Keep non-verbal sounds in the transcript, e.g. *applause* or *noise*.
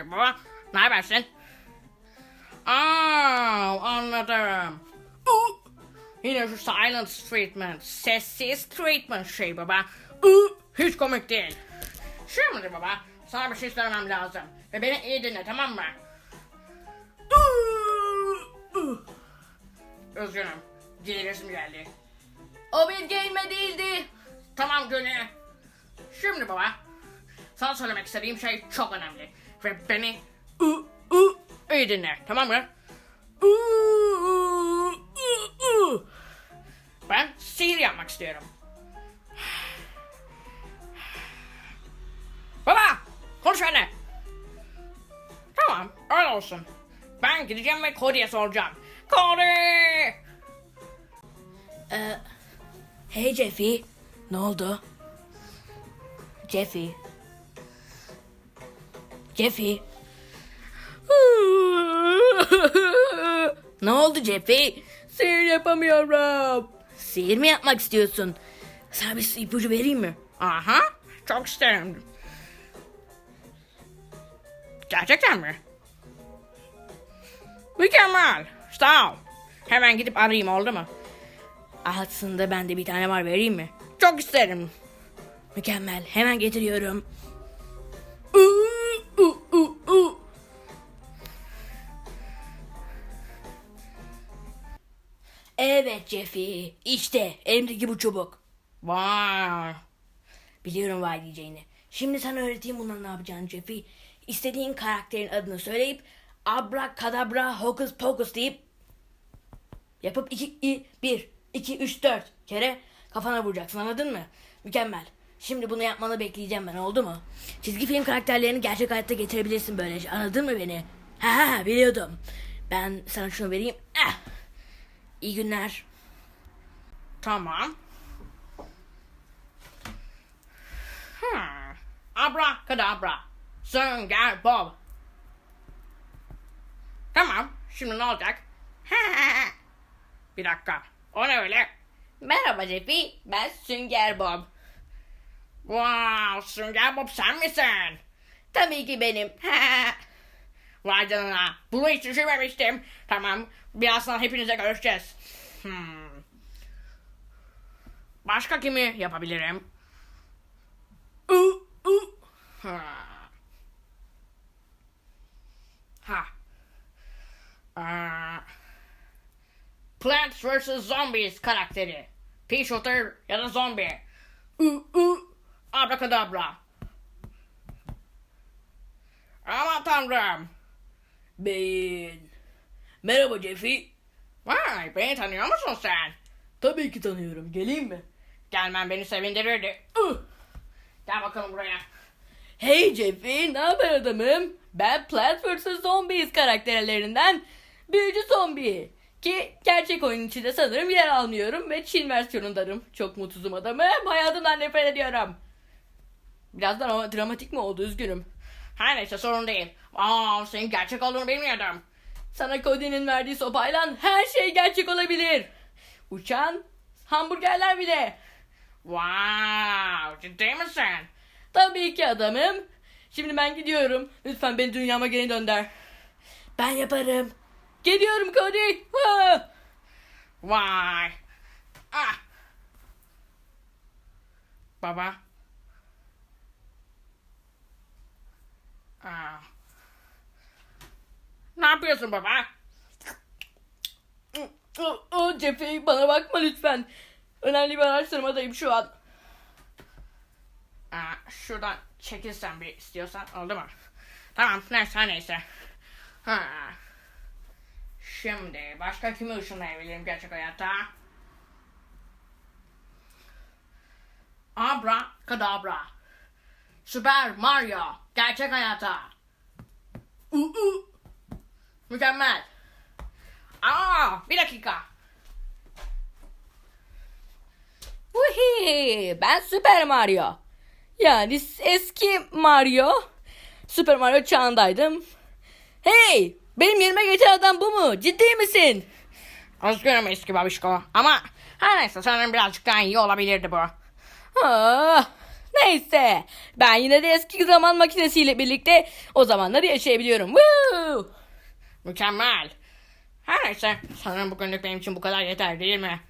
Vay baba. Ne habersin? Aa, anladım. Uh, Yine şu silent treatment, sessiz treatment şey baba. Uh, Hiç komik değil. Şimdi baba, sana bir şey söylemem lazım. Ve beni iyi dinle tamam mı? Uh, uh. Üzgünüm, giyresim geldi. O bir giyinme değildi. Tamam Gönül. Şimdi baba, sana söylemek istediğim şey çok önemli. Ve beni uh, uh, iyi dinle, tamam mı? Uh, uh, uh, uh. Ben sihir yapmak istiyorum. Baba, konuş benimle. Tamam, öyle olsun. Ben gideceğim ve Cody'ye soracağım. Cody! Ee, hey Jeffy. Ne oldu? Jeffy. Jeffy. *laughs* ne oldu Jeffy? Sihir yapamıyorum. Sihir mi yapmak istiyorsun? Sana bir ipucu vereyim mi? Aha, çok isterim. Gerçekten mi? Mükemmel. Sağ ol. Hemen gidip arayayım oldu mu? Aslında bende bir tane var vereyim mi? Çok isterim. Mükemmel. Hemen getiriyorum. Uh, Evet Jeffy. İşte elimdeki bu çubuk. Vay. Biliyorum vay diyeceğini. Şimdi sana öğreteyim bundan ne yapacağını Jeffy. İstediğin karakterin adını söyleyip abra kadabra hokus pokus deyip yapıp 2 1 2 3 4 kere kafana vuracaksın anladın mı? Mükemmel. Şimdi bunu yapmanı bekleyeceğim ben oldu mu? Çizgi film karakterlerini gerçek hayatta getirebilirsin böylece anladın mı beni? Ha ha ha, biliyordum. Ben sana şunu vereyim. Ah. İyi günler. Tamam. Hmm. Abra kadabra. Sünger Bob. Tamam. Şimdi ne olacak? *laughs* Bir dakika. O ne öyle? Merhaba Jeffy. Ben Sünger Bob. Wow, Sünger Bob sen misin? Tabii ki benim. *laughs* Vay canına. Bunu hiç düşünmemiştim. Tamam. Birazdan hepinize görüşeceğiz. Hmm. Başka kimi yapabilirim? Uh, uh. Ha. Ha. Aa. Plants vs. Zombies karakteri. P-Shooter ya da zombi. Uh, uh. Abracadabra. Aman tanrım. Ben. Merhaba Jeffy. Vay beni tanıyor musun sen? Tabii ki tanıyorum. Geleyim mi? Gelmen beni sevindirirdi. Uh. Gel bakalım buraya. Hey Jeffy, ne haber adamım? Ben Plants vs. Zombies karakterlerinden Büyücü Zombi. Ki gerçek oyun içinde sanırım yer almıyorum ve Çin versiyonundarım. Çok mutsuzum adamım. Hayatımdan nefret ediyorum. Birazdan ama dramatik mi oldu? Üzgünüm. Her neyse sorun değil. Aa, senin gerçek olduğunu bilmiyordum. Sana Cody'nin verdiği sopayla her şey gerçek olabilir. Uçan hamburgerler bile. Wow, ciddi misin? Tabii ki adamım. Şimdi ben gidiyorum. Lütfen beni dünyama geri dönder. Ben yaparım. Geliyorum Cody. Ha! Vay. Ah. Baba. Ah. Ne yapıyorsun baba? Oh, Jeffy bana bakma lütfen. Önemli bir araştırmadayım şu an. Aa, şuradan çekilsen bir istiyorsan oldu mu? Tamam neyse neyse. Ha. Şimdi başka kimi ışınlayabilirim gerçek hayatta? Abra kadabra. Süper Mario gerçek hayatta. Uh, uh. Mükemmel. Aa, bir dakika. Uhi, ben Super Mario. Yani eski Mario. Super Mario çağındaydım. Hey, benim yerime geçen adam bu mu? Ciddi misin? Üzgünüm eski babişko ama her neyse sanırım birazcık daha iyi olabilirdi bu. Ah, Neyse. Ben yine de eski zaman makinesiyle birlikte o zamanları yaşayabiliyorum. Woo! Mükemmel. Her neyse sanırım bugünlük benim için bu kadar yeter değil mi?